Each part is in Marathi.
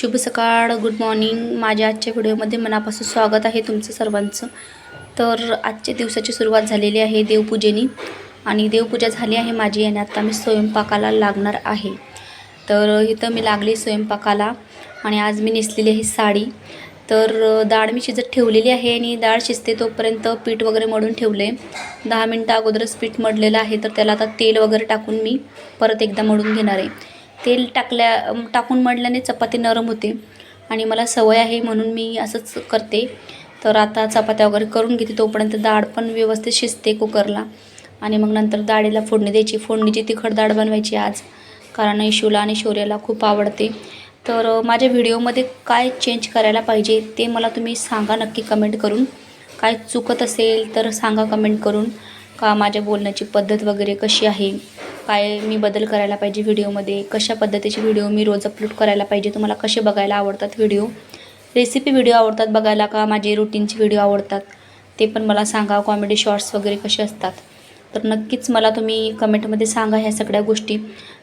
शुभ सकाळ गुड मॉर्निंग माझ्या आजच्या व्हिडिओमध्ये मनापासून स्वागत आहे तुमचं सर्वांचं. तर आजच्या दिवसाची सुरुवात झालेली आहे देवपूजेनी आणि देवपूजा झाली आहे माझी आणि आता मी स्वयंपाकाला लागणार आहे. तर इथं मी लागली स्वयंपाकाला आणि आज मी नेसलेली आहे साडी. तर डाळ मी शिजत ठेवलेली आहे आणि डाळ शिजते तोपर्यंत पीठ वगैरे मळून ठेवले. दहा मिनटं अगोदरच पीठ मळलेलं आहे तर त्याला आता तेल वगैरे टाकून मी परत एकदा मळून घेणार आहे. तेल टाकल्या टाकून मळल्याने चपाती नरम होते. आणि मला सवय आहे म्हणून मी असंच करते. तर आता चपात्या वगैरे करून घेते. तोपर्यंत डाळ पण व्यवस्थित शिजते कुकरला. आणि मग नंतर डाळीला फोडणी द्यायची. फोडणीची तिखट डाळ बनवायची आज कारण इशूला आणि शौर्याला खूप आवडते. तर माझ्या व्हिडिओमध्ये काय चेंज करायला पाहिजे ते मला तुम्ही सांगा नक्की कमेंट करून. काय चुकत असेल तर सांगा कमेंट करून. का माझ्या बोलण्याची पद्धत वगैरे कशी आहे? काय मी बदल करायला पाहिजे व्हिडिओमध्ये कशा पद्धतीचे व्हिडिओ मी रोज अपलोड करायला पाहिजे तुम्हाला कसे बघायला आवडतात व्हिडिओ? रेसिपी व्हिडिओ आवडतात बघायला का? माझे रुटीनचे व्हिडिओ आवडतात. ते पण मला सांगा. कॉमेडी शॉर्ट्स वगैरे कसे असतात? तर नक्कीच मला तुम्ही कमेंटमध्ये सांगा ह्या सगळ्या गोष्टी.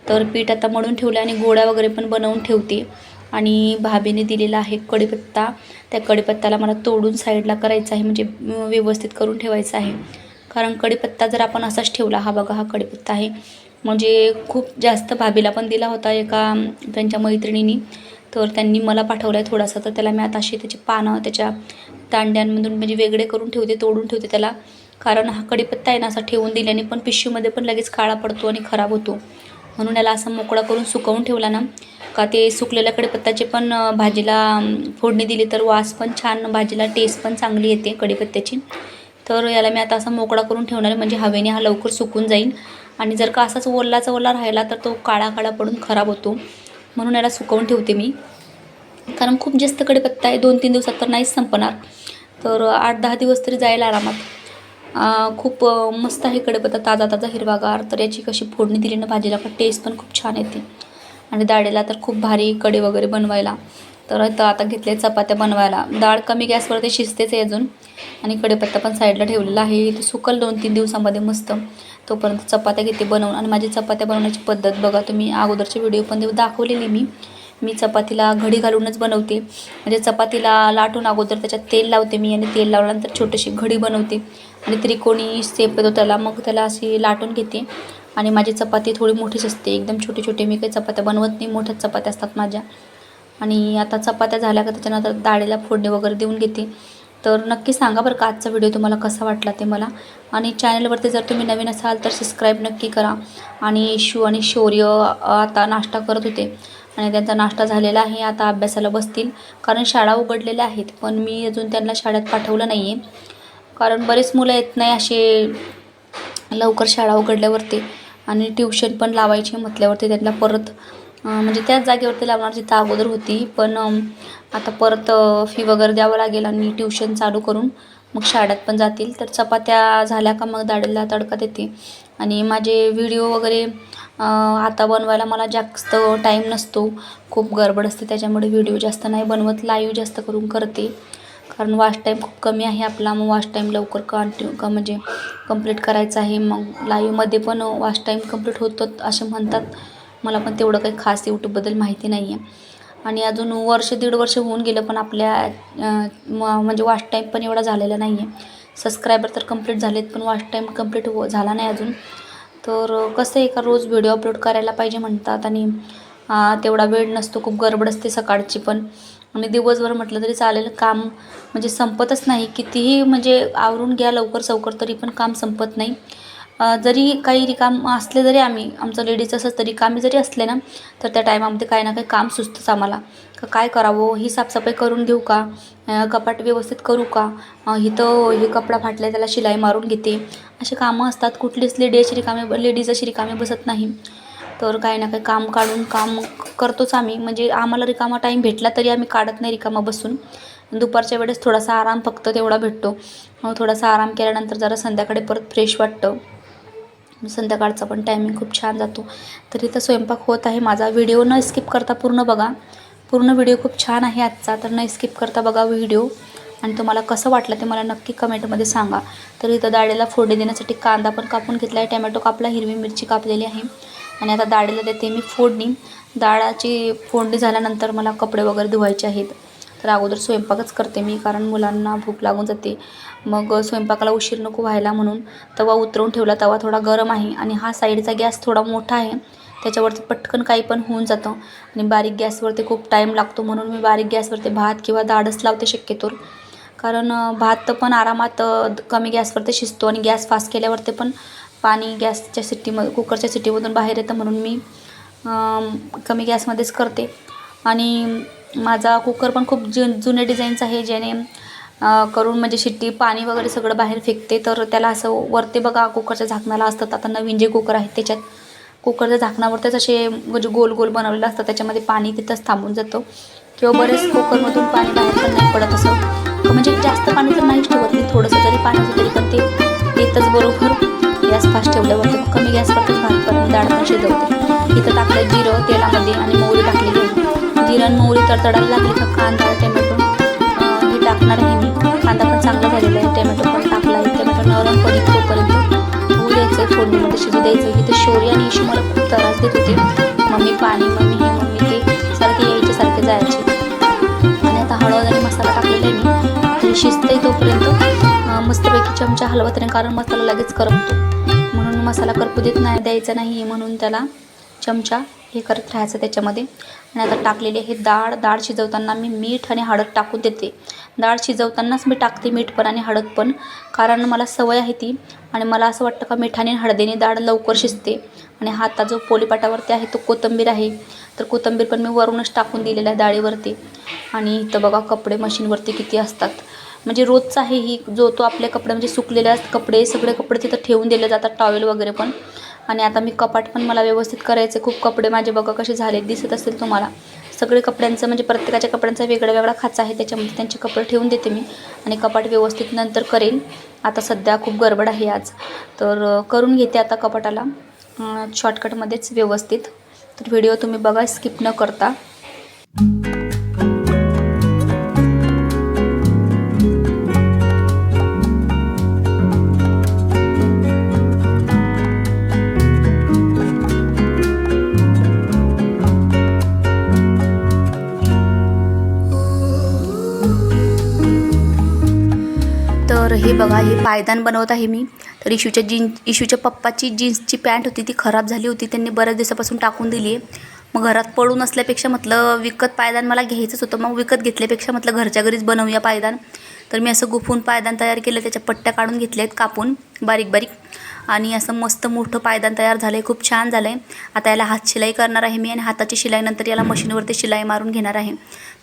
तर पीठ आता मळून ठेवलं आणि गोळ्या वगैरे पण बनवून ठेवते. आणि भाभीने दिलेला आहे कढीपत्ता. त्या कढीपत्त्याला मला तोडून साईडला करायचा आहे. म्हणजे व्यवस्थित करून ठेवायचं आहे. कारण कढीपत्ता जर आपण असाच ठेवला हा बघा हा कढीपत्ता आहे. म्हणजे खूप जास्त भाभीला पण दिला होता एका त्यांच्या मैत्रिणींनी. तर त्यांनी मला पाठवला आहे थोडासा. तर त्याला मी आता अशी त्याची पानं त्याच्या दांड्यांमधून म्हणजे वेगळे करून ठेवते तोडून ठेवते त्याला. कारण हा कडीपत्ता आहे ना असा ठेवून दिल्याने पण पिशवीमध्ये पण लगेच काळा पडतो आणि खराब होतो. म्हणून याला असा मोकळा करून सुकवून ठेवला ना. का ते सुकलेल्या कढीपत्त्याचे पण भाजीला फोडणी दिली तर वास पण छान भाजीला टेस्ट पण चांगली येते कढीपत्त्याची तर याला मी आता असा मोकळा करून ठेवणार आहे. म्हणजे हवेने हा लवकर सुकून जाईल. आणि जर का असाच ओलाचा ओला राहिला तर तो काळा काळा पडून खराब होतो. म्हणून याला सुकवून ठेवते मी. कारण खूप जास्त कडेपत्ता आहे दोन तीन दिवसात तर नाहीच संपणार. तर आठ दहा दिवस तरी जायला आरामात. खूप मस्त आहे कडेपत्ता ताजा ताजा हिरवागार. तर याची कशी फोडणी दिली ना भाजीला पण टेस्ट पण खूप छान येते. आणि डाळीला तर खूप भारी कडे वगैरे बनवायला. तर आता आता घेतले चपात्या बनवायला. डाळ कमी गॅसवरती शिजतेच आहे अजून. आणि कडेपत्ता पण साईडला ठेवलेला आहे. ते सुकल दोन तीन दिवसामध्ये मस्त. तोपर्यंत चपात्या घेते बनवून. आणि माझी चपात्या बनवण्याची पद्धत बघा तुम्ही अगोदरचे व्हिडिओ पण दाखवलेली मी. मी चपातीला घडी घालूनच बनवते. म्हणजे चपातीला लाटून अगोदर त्याच्यात तेल लावते मी आणि तेल लावल्यानंतर छोटीशी घडी बनवते. आणि त्रिकोणी सेप येतो त्याला. मग त्याला अशी लाटून घेते. आणि माझी चपाती थोडी मोठीच असते. एकदम छोटे छोटे मी काही चपात्या बनवत नाही. मोठ्याच चपात्या असतात माझ्या. आणि आता चपात्या झाल्या का त्याच्यानंतर डाळीला फोडणी वगैरे देऊन घेते. तर नक्की सांगा बरं का आजचा व्हिडिओ तुम्हाला कसा वाटला ते मला. आणि चॅनलवरती जर तुम्ही नवीन असाल तर सबस्क्राईब नक्की करा. आणि शू आणि शौर्य आता नाश्ता करत होते. आणि त्यांचा नाश्ता झालेला आहे. आता अभ्यासाला बसतील. कारण शाळा उघडलेल्या आहेत. पण मी अजून त्यांना शाळेत पाठवलं नाही आहे कारण बरेच मुलं येत नाही असे लवकर शाळा उघडल्यावरती. आणि ट्युशन पण लावायची म्हटल्यावरती त्यांना परत म्हणजे त्याच जागेवरती लावणार जिथं अगोदर होती पण आता परत फी वगैरे द्यावं लागेल आणि ट्युशन चालू करून मग शाळेत पण जातील. तर चपात्या झाल्या का मग दाढीला तडका देते आणि माझे व्हिडिओ वगैरे आता बनवायला मला जास्त टाईम नसतो. खूप गडबड असते त्याच्यामुळे व्हिडिओ जास्त नाही बनवत. लाईव्ह जास्त करून करते. कारण वॉश टाईम खूप कमी आहे आपला. मग वॉश टाईम लवकर कंटिन्यू का म्हणजे कंप्लीट करायचा आहे. मग लाईव्हमध्ये पण वॉश टाईम कंप्लीट होतो असे म्हणतात. मला पण तेवढं काही खास यूट्यूबबद्दल माहिती नाही आहे आणि अजून वर्ष दीड वर्ष होऊन गेलं पण आपल्या म- म्हणजे वॉच टाईम पण एवढा झालेला नाही आहे सबस्क्रायबर तर कंप्लीट झालेत पण वॉच टाईम कंप्लीट हो झाला नाही अजून. तर कसं आहे का रोज व्हिडिओ अपलोड करायला पाहिजे म्हणतात आणि तेवढा वेळ नसतो खूप गडबड असते सकाळची पण. आणि दिवसभर म्हटलं तरी चालेल काम म्हणजे संपतच नाही. कितीही म्हणजे आवरून घ्या लवकर सवकर तरी पण काम संपत नाही. जरी काही रिकाम असले जरी आम्ही आमचं लेडीज असं तरी कामी जरी असले ना तर त्या टायमामध्ये काही ना काही काम सुचतंच आम्हाला. का काय करावं ही साफसफाई करून घेऊ का? कपाट व्यवस्थित करू का? इथं हे कपडा फाटला त्याला शिलाई मारून घेते. असे कामं असतात. कुठलीच लेडीज अशी रिकामे लेडीज अशी रिकामे बसत नाही. तर काही ना काही काम काढून काम करतोच आम्ही. म्हणजे आम्हाला रिकामा टाईम भेटला तरी आम्ही काढत नाही रिकामा बसून. दुपारच्या वेळेस थोडासा आराम फक्त तेवढा भेटतो. थोडासा आराम केल्यानंतर जरा संध्याकाळी परत फ्रेश वाटतं. संध्याकाळचा पण टायमिंग खूप छान जातो. तर इथं स्वयंपाक होत आहे. माझा व्हिडिओ न स्किप करता पूर्ण बघा. पूर्ण व्हिडिओ खूप छान आहे आजचा. तर न स्किप करता बघा व्हिडिओ आणि तुम्हाला कसं वाटलं ते मला नक्की कमेंटमध्ये सांगा. तर इथं डाळीला फोडणी देण्यासाठी कांदा पण कापून घेतला आहे. टमॅटो कापला हिरवी मिरची कापलेली आहे. आणि आता डाळीला देते मी फोडणी. डाळाची फोडणी झाल्यानंतर मला कपडे वगैरे धुवायचे आहेत. तर अगोदर स्वयंपाकच करते मी कारण मुलांना भूक लागून जाते. मग स्वयंपाकाला उशीर नको व्हायला म्हणून तवा उतरवून ठेवला. तवा थोडा गरम आहे आणि हा साईडचा गॅस थोडा मोठा आहे. त्याच्यावरती पटकन काही पण होऊन जातं आणि बारीक गॅसवरती खूप टाईम लागतो म्हणून मी बारीक गॅसवरती भात किंवा डाळच लावते शक्यतोवर कारण भात भात पण आरामात कमी गॅसवरती शिजतो आणि गॅस फास्ट केल्यावरती पण पाणी गॅसच्या सिटीम कुकरच्या सिटीमधून बाहेर येतं म्हणून मी कमी गॅसमध्येच करते. आणि माझा कुकर पण खूप जु जुने डिझाईनचा आहे ज्याने करून म्हणजे शिट्टी पाणी वगैरे सगळं बाहेर फेकते. तर त्याला असं वरती बघा कुकरच्या झाकणाला असतात. आता नवीन जे कुकर आहेत त्याच्यात कुकरच्या झाकणावरतीच असे म्हणजे गोल गोल बनवलेलं असतं त्याच्यामध्ये पाणी तिथंच थांबून जातं. किंवा बरेच कुकरमधून पाणी बाहेर पण नाही पडत असं. म्हणजे जास्त पाणी तर नाहीच ठेवत मी. थोडंसं जरी पाणी वगैरे तरी पण ते येतच बरोबर गॅस फास्ट ठेवल्यावरती कमी गॅसवरतीच भात करून डाळ पण शिजवते. इथं टाकलं जिरं तेलामध्ये आणि मोहरी टाकलेली जिरं आणि मोहरी तडतडायला लागली. का कांदा टोमॅटो हे टाकणार आहे मी. कांदा पण चांगला झालेला आहे. टोमॅटो पण टाकला आहे. टोमॅटो नरम पडी तोपर्यंत. होऊ द्यायचं आहे फोडणीमध्ये शिजू द्यायचं इथे शौर्य आणि इशू मला खूप त्रास देत होते. मम्मी पाणी मम्मी हे मम्मी ते. सारखे यायचे सारखे जायचे. आणि आता हळद आणि मसाला टाकलेला आहे मी. ते शिजतंय तोपर्यंत मस्तपैकी चमचा हलवत नाही कारण मसाला लगेच करपतो. म्हणून मसाला करपू देत नाही द्यायचा नाही म्हणून त्याला. चमचा हे करत राहायचं त्याच्यामध्ये. आणि आता टाकलेली आहे डाळ डाळ शिजवताना मी मीठ आणि हळद टाकून देते. डाळ शिजवतानाच मी टाकते मीठ पण आणि हळद पण कारण मला सवय आहे ती. आणि मला असं वाटतं का मिठाने हळदीने डाळ लवकर शिजते. आणि हा आता जो पोलीपाटावरती आहे तो कोथिंबीर आहे. तर कोथिंबीर पण मी वरूनच टाकून दिलेला आहे डाळीवरती. आणि इथं बघा कपडे मशीनवरती किती असतात. म्हणजे रोजचा आहे ही जो तो आपले कपडे म्हणजे सुकलेले असतात कपडे सगळे कपडे तिथं ठेवून दिले जातात टॉवेल वगैरे पण. आणि आता मी कपाट पण मला व्यवस्थित करायचे. खूप कपडे माझे बघा कसे झाले दिसत असतील तुम्हाला. सगळे कपड्यांचं म्हणजे प्रत्येकाच्या कपड्यांचा वेगळा वेगळा खाचा आहे त्याच्यामध्ये त्यांचे कपडे ठेवून देते मी आणि कपाट व्यवस्थित नंतर करेन. आता सध्या खूप गडबड आहे आज. तर करून घेते आता कपाटाला. शॉर्टकटमध्येच व्यवस्थित. तर व्हिडिओ तुम्ही बघा स्किप न करता. हे बघा हे पायदान बनवत आहे मी. तर इशूच्या जीन इशूच्या पप्पाची जीन्सची पॅन्ट होती ती खराब झाली होती. त्यांनी बऱ्याच दिवसापासून टाकून दिली आहे. मग घरात पडून असल्यापेक्षा म्हटलं विकत पायदान मला घ्यायचंच होतं. मग विकत घेतल्यापेक्षा म्हटलं घरच्या घरीच बनवूया पायदान. तर मी असं गुफून पायदान तयार केलं त्याच्या पट्ट्या काढून घेतल्या आहेत कापून बारीक बारीक आणि असं मस्त मोठं पायदान तयार झालं आहे खूप छान झालं आहे आता याला हात शिलाई करणार आहे मी आणि हाताची शिलाईनंतर याला मशीनवरती शिलाई मारून घेणार आहे.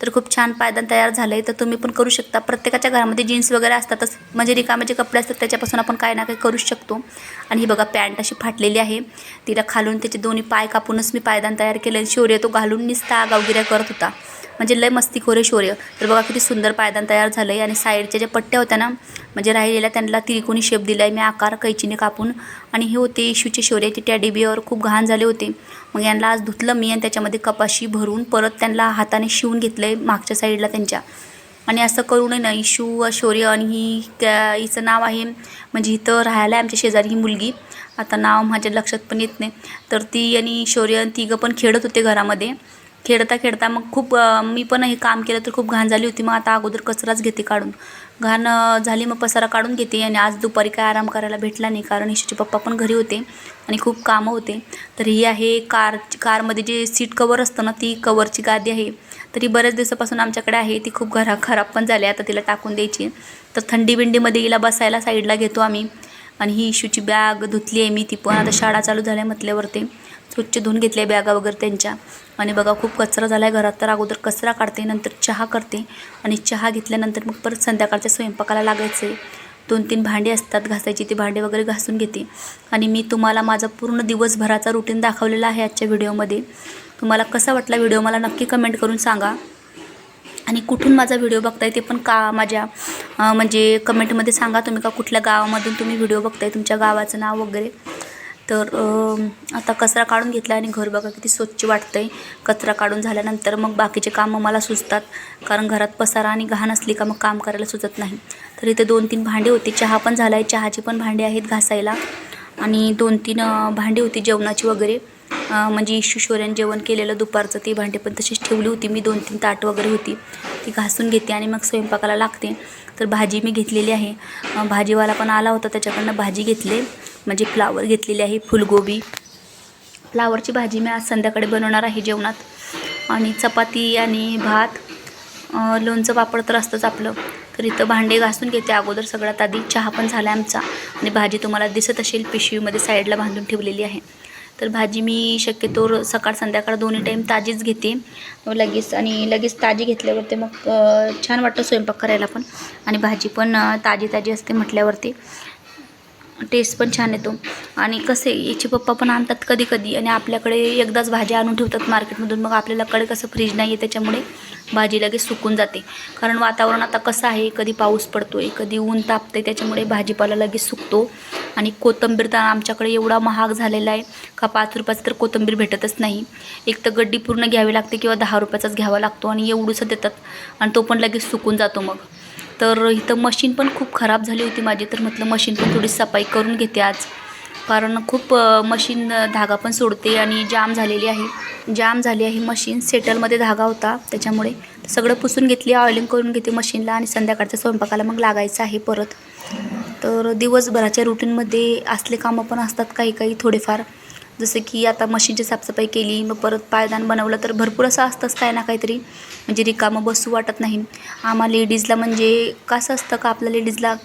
तर खूप छान पायदान तयार झालं आहे तर तुम्ही पण करू शकता. प्रत्येकाच्या घरामध्ये जीन्स वगैरे असतातच. म्हणजे रिकामे जे कपडे असतात त्याच्यापासून आपण काय ना काही करू शकतो. आणि ही बघा पॅन्ट अशी फाटलेली आहे. तिला खालून त्याचे दोन्ही पाय कापूनच मी पायदान तयार केलं शौर्य तो घालून निसता गावगिऱ्या करत होता. म्हणजे लय मस्तीखोर आहे शौर्य. तर बघा किती सुंदर पायदान तयार झालं आहे आणि साईडच्या ज्या पट्ट्या होत्या ना म्हणजे राहिलेल्या त्यांना त्रिकोणी शेप दिला आहे मी आकार कैचीने कापून आणि हे होते इशूचे शौर्य. ते टॅडी बिअर खूप घाण झाले होते. मग यांना आज धुतलं मी आणि त्याच्यामध्ये कपाशी भरून परत त्यांना हाताने शिवून घेतलं आहे मागच्या साईडला त्यांच्या. आणि असं करू नये ना इशू शौर्य आणि ही त्या हिचं नाव आहे म्हणजे इथं राहायला आहे आमच्या शेजारी ही मुलगी. आता नाव माझ्या लक्षात पण येत नाही. तर ती आणि शौर्य तिघं पण खेळत होते घरामध्ये. खेळता खेळता मग खूप मी पण हे काम केलं तर खूप घाण झाली होती. मग आता अगोदर कचराच घेते काढून. घाण झाली मग पसारा काढून घेते आणि आज दुपारी काय आराम करायला भेटला नाही कारण इशूचे पप्पा पण घरी होते आणि खूप कामं होते. तर ही आहे कार कारमध्ये जे सीट कवर असतं ना ती कवरची गादी आहे. तर ही बऱ्याच दिवसापासून आमच्याकडे आहे. ती खूप घरा खराब पण झाली आता तिला टाकून द्यायची तर थंडी बिंडीमध्ये हिला बसायला साईडला घेतो आम्ही. आणि ही इशूची बॅग धुतली आहे मी. ती पण आता शाळा चालू झाल्या म्हटल्यावरती. स्वच्छ धुवून घेतल्या बॅगा वगैरे त्यांच्या. आणि बघा खूप कचरा झाला आहे घरात. तर अगोदर कचरा काढते नंतर चहा करते. आणि चहा घेतल्यानंतर मग परत संध्याकाळच्या स्वयंपाकाला लागायचं. आहे दोन तीन भांडे असतात घासायची ती भांडे वगैरे घासून घेते. आणि मी तुम्हाला माझा पूर्ण दिवसभराचा रुटीन दाखवलेला आहे आजच्या व्हिडिओमध्ये. तुम्हाला कसा वाटला व्हिडिओ मला नक्की कमेंट करून सांगा. आणि कुठून माझा व्हिडिओ बघताय ते पण का माझ्या म्हणजे कमेंटमध्ये सांगा. तुम्ही का कुठल्या गावामधून तुम्ही व्हिडिओ बघताय? तुमच्या गावाचं नाव वगैरे. तर आता कचरा काढून घेतला आणि घर बघा किती स्वच्छ वाटतं आहे कचरा काढून झाल्यानंतर मग बाकीचे कामं मला सुचतात. कारण घरात पसारा आणि घाण असली का मग काम करायला सुचत नाही. तर इथे दोन तीन भांडे होते. चहा पण झाला आहे चहाची पण भांडी आहेत घासायला. आणि दोन तीन भांडी होती जेवणाची वगैरे. म्हणजे ईशुश्वरन जेवण केलेलं दुपारचं ती भांडे पण तशीच ठेवली होती. मी दोन तीन ताट वगैरे होती. ती घासून घेते आणि मग स्वयंपाकाला लागते. तर भाजी मी घेतलेली आहे. भाजीवाला पण आला होता. त्याच्याकडनं भाजी घेतली. म्हणजे फ्लावर घेतलेली आहे फुलगोबी. फ्लावरची भाजी मी आज संध्याकाळी बनवणार आहे जेवणात. आणि चपाती आणि भात लोणचं पापड तर असतंच आपलं. तर इथं भांडे घासून घेते अगोदर सगळ्यात आधी. चहा पण झाला आमचा. आणि भाजी तुम्हाला दिसत असेल पिशवीमध्ये साईडला बांधून ठेवलेली आहे. तर भाजी मी शक्यतो सकाळ संध्याकाळ दोन्ही टाईम ताजीच घेते. लगेच आणि लगेच ताजी घेतल्यावरती मग छान वाटतं स्वयंपाक करायला पण. आणि भाजी पण ताजी ताजी असते म्हटल्यावरती. टेस्ट पण छान येतो. आणि कसे याचे पप्पा पण आणतात कधी कधी आणि आपल्याकडे एकदाच भाज्या आणून ठेवतात मार्केटमधून. मग आपल्याकडे कसं फ्रीज नाही आहे त्याच्यामुळे भाजी लगेच सुकून जाते. कारण वातावरण आता कसं आहे कधी पाऊस पडतो आहे कधी ऊन तापते त्याच्यामुळे भाजीपाला लगेच सुकतो. आणि कोथिंबीर तर आमच्याकडे एवढा महाग झालेला आहे का पाच रुपयाचं तर कोथिंबीर भेटतच नाही. एक तर गड्डी पूर्ण घ्यावी लागते किंवा दहा रुपयाचाच घ्यावा लागतो आणि एवढंसं देतात आणि तो पण लगेच सुकून जातो मग. तर इथं मशीन पण खूप खराब झाली होती माझी. तर म्हटलं मशीन पण थोडी सफाई करून घेते आज. कारण खूप मशीन धागा पण सोडते आणि जाम झालेली आहे. जाम झाली आहे मशीन सेटलमध्ये धागा होता त्याच्यामुळे. सगळं पुसून घेतली ऑइलिंग करून घेते मशीनला आणि संध्याकाळच्या स्वयंपाकाला मग लागायचं आहे परत. तर दिवसभराच्या रुटीनमध्ये असले कामं पण असतात काही काही थोडेफार. जसं की आता मशीनची साफसफाई केली मग परत पायदान बनवलं तर भरपूर असं असतंच काय ना काहीतरी. म्हणजे रिकामं बसू वाटत नाही. आम्हा लेडीजला म्हणजे कसं असतं का आपल्या लेडीजला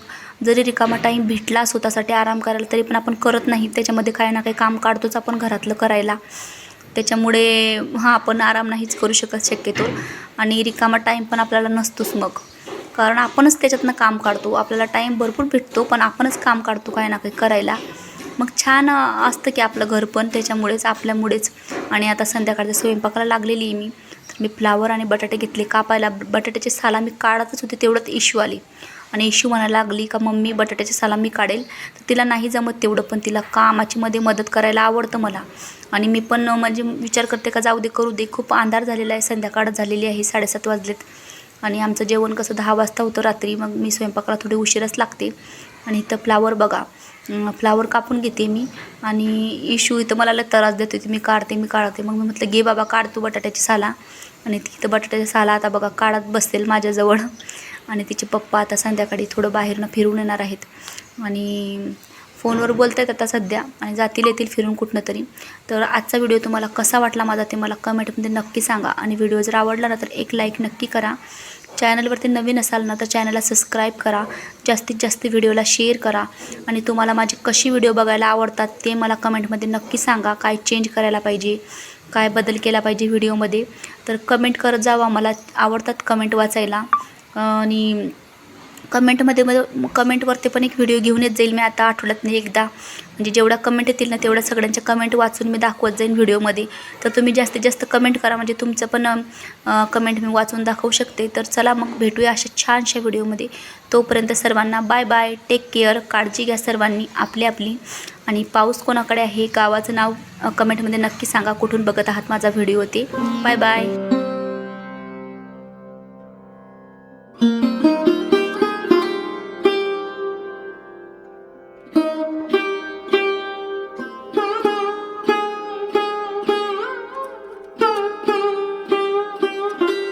जरी रिकामा टाईम भेटला स्वतःसाठी आराम करायला तरी पण आपण करत नाही. त्याच्यामध्ये काही ना काही काम काढतोच आपण घरातलं करायला. त्याच्यामुळे हां आपण आराम नाहीच करू शकत शक्यतो. आणि रिकामा टाईम पण आपल्याला नसतोच मग. कारण आपणच त्याच्यातनं काम काढतो. आपल्याला टाईम भरपूर भेटतो पण आपणच काम काढतो काही ना काही करायला. मग छान असतं की आपलं घर पण त्याच्यामुळेच आपल्यामुळेच. आणि आता संध्याकाळच्या स्वयंपाकाला लागलेली आहे मी. तर मी फ्लावर आणि बटाटे घेतले. कापायला बटाट्याचे साला मी काढतच होते तेवढ्यात इश्यू आली. आणि इशू म्हणायला लागली का मम्मी बटाट्याचे साला मी काढेल. तर तिला नाही जमत तेवढं पण तिला कामाची मध्ये मदत करायला आवडतं मला. आणि मी पण म्हणजे विचार करते का जाऊ दे करू दे. खूप अंधार झालेला आहे संध्याकाळ झालेली आहे साडेसात वाजलेत. आणि आमचं जेवण कसं दहा वाजता होतं रात्री. मग मी स्वयंपाकाला थोडी उशीरच लागते. आणि इथं फ्लावर बघा. फ्लावर कापून घेते मी. आणि इशू इथं मला लय त्रास देतो होती मी काढते मी काढते. मग मी म्हटलं घे बाबा काढ तू बटाट्याची साला. आणि तिथं बटाट्याची साला आता बघा काढत बसतील माझ्याजवळ. आणि तिचे पप्पा आता संध्याकाळी थोडं बाहेरनं फिरून येणार आहेत. आणि फोनवर बोलत आहेत आता सध्या आणि जातील येतील फिरून कुठनं तरी. तर आजचा व्हिडिओ तुम्हाला कसा वाटला माझा ते मला कमेंटमध्ये नक्की सांगा. आणि व्हिडिओ जर आवडला ना तर एक लाईक नक्की करा. चॅनलवरती नवीन असाल ना तर चॅनलला सबस्क्राईब करा. जास्तीत जास्त व्हिडिओला शेअर करा. आणि तुम्हाला माझे कशी व्हिडिओ बघायला आवडतात ते मला कमेंटमध्ये नक्की सांगा. काय चेंज करायला पाहिजे? काय बदल केला पाहिजे व्हिडिओमध्ये? तर कमेंट करत जावा. मला आवडतात कमेंट वाचायला. आणि कमेंटमध्ये मग कमेंटवरती पण एक व्हिडिओ घेऊन येत जाईल. मी आता आठवड्यात नाही एकदा. म्हणजे जेवढ्या कमेंट येतील ना तेवढ्या सगळ्यांच्या कमेंट वाचून मी दाखवत जाईन व्हिडिओमध्ये. तर तुम्ही जास्तीत जास्त कमेंट करा. म्हणजे तुमचं पण कमेंट मी वाचून दाखवू शकते. तर चला मग भेटूया अशा छानशा व्हिडिओमध्ये. तोपर्यंत सर्वांना बाय बाय टेक केअर काळजी घ्या सर्वांनी. आपली आपली. आणि पाऊस कोणाकडे आहे गावाचं नाव कमेंटमध्ये नक्की सांगा. कुठून बघत आहात माझा व्हिडिओ ते. Bye bye